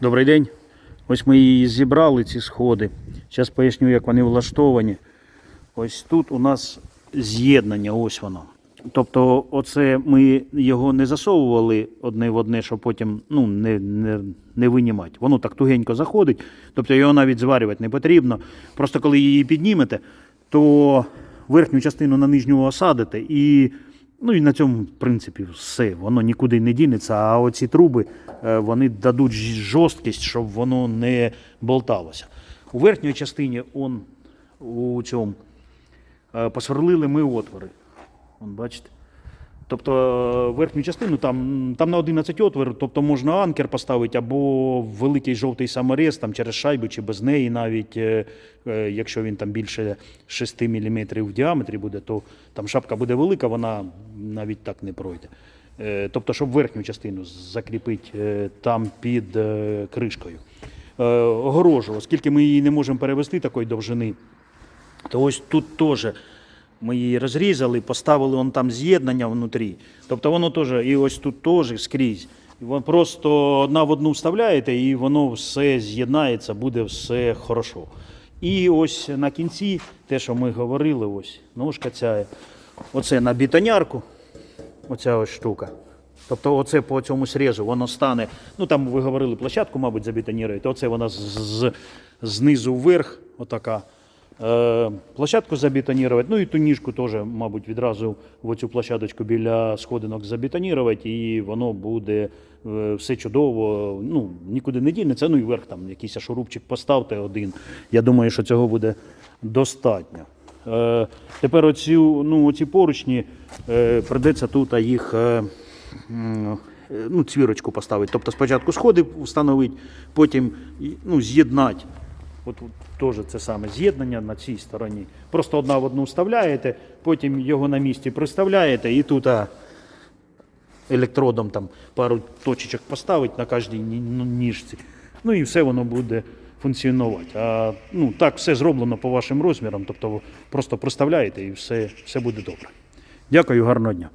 Добрий день. Ось ми її зібрали, ці сходи. Зараз поясню, як вони влаштовані. Ось тут у нас з'єднання, ось воно. Тобто, оце ми його не засовували одне в одне, щоб потім ну, не, не, не винімати. Воно так тугенько заходить, тобто його навіть зварювати не потрібно. Просто коли її піднімете, то верхню частину на нижню осадите і. Ну і на цьому, в принципі, все. Воно нікуди не дінеться, а оці труби е, вони дадуть жорсткість, щоб воно не болталося. У верхній частині он, у цьому е, посверлили ми отвори. Вон, бачите? Тобто верхню частину там, там на 11 отворів, тобто можна анкер поставити або великий жовтий саморез там, через шайбу чи без неї, навіть е, е, якщо він там більше 6 мм в діаметрі буде, то там шапка буде велика, вона навіть так не пройде. Е, Тобто, щоб верхню частину закріпити там під кришкою. Огорожу, оскільки ми її не можемо перевести такої довжини, то ось тут теж ми її розрізали, поставили вон там з'єднання внутрі. Тобто воно теж, і ось тут теж скрізь. Ви просто одна в одну вставляєте, і воно все з'єднається, буде все хорошо. І ось на кінці, те, що ми говорили, ось ножка ця, оце на бетонярку, оця ось штука. Тобто оце по цьому срезу воно стане, ну там ви говорили площадку, мабуть, забетоніруєте, оце вона з, з, знизу вверх, отака. Е, площадку забетонувати, ну і ту ніжку теж, мабуть, відразу в оцю площадочку біля сходинок забетонувати, і воно буде е, все чудово, ну, нікуди не дінеться, ну і вверх там якийсь шурупчик поставте один. Я думаю, що цього буде достатньо. Е, тепер оцю, ну, оці поручні придеться тут їх. Ну, цвірочку поставити. Тобто спочатку сходи встановити, потім ну, з'єднати. От, теж це саме з'єднання на цій стороні. Просто одна в одну вставляєте, потім його на місці приставляєте і тут а, електродом там пару точечок поставить на кожній ну, ніжці. Ну і все воно буде функціонувати. А ну, так все зроблено по вашим розмірам, тобто просто приставляєте і все, все буде добре. Дякую, гарного дня.